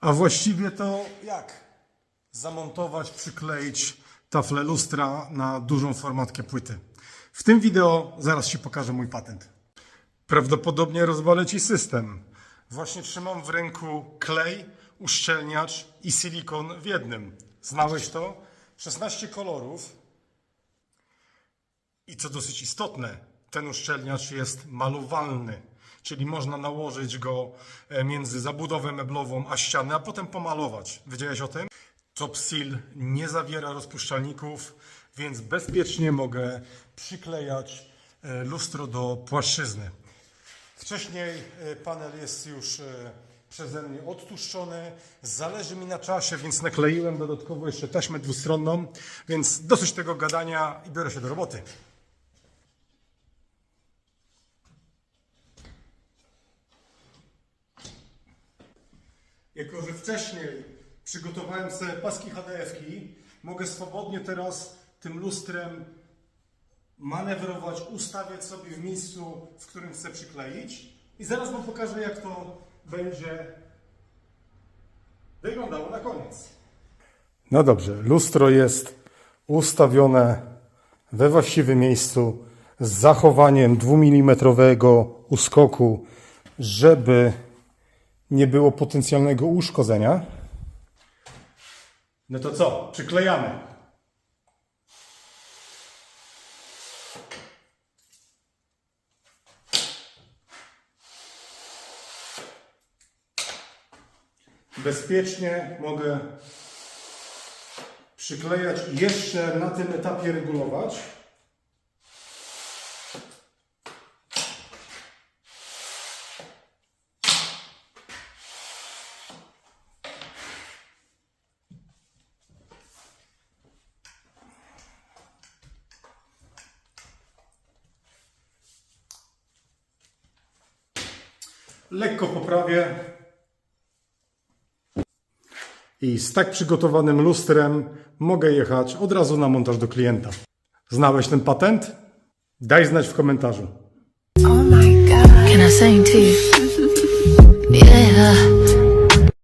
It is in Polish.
A właściwie to jak? Zamontować, przykleić taflę lustra na dużą formatkę płyty. W tym wideo zaraz Ci pokażę mój patent. Prawdopodobnie rozwalę Ci system. Właśnie trzymam w ręku klej, uszczelniacz i silikon w jednym. Znałeś to? 16 kolorów. I co dosyć istotne, ten uszczelniacz jest malowalny, czyli można nałożyć go e, między zabudowę meblową a ścianę, a potem pomalować. Wiedziałeś o tym? Top Seal nie zawiera rozpuszczalników, więc bezpiecznie mogę przyklejać e, lustro do płaszczyzny. Wcześniej e, panel jest już przeze mnie odtłuszczony. Zależy mi na czasie, więc nakleiłem dodatkowo jeszcze taśmę dwustronną, więc dosyć tego gadania i biorę się do roboty. Jako, że wcześniej przygotowałem sobie paski HDF-ki, mogę swobodnie teraz tym lustrem manewrować, ustawiać sobie w miejscu, w którym chcę przykleić. I zaraz Wam pokażę, jak to będzie wyglądało na koniec. No dobrze, lustro jest ustawione we właściwym miejscu z zachowaniem 2 mm uskoku, żeby nie było potencjalnego uszkodzenia. No to co? Przyklejamy. Bezpiecznie mogę przyklejać i jeszcze na tym etapie regulować. Lekko poprawię. I z tak przygotowanym lustrem mogę jechać od razu na montaż do klienta. Znałeś ten patent? Daj znać w komentarzu. Oh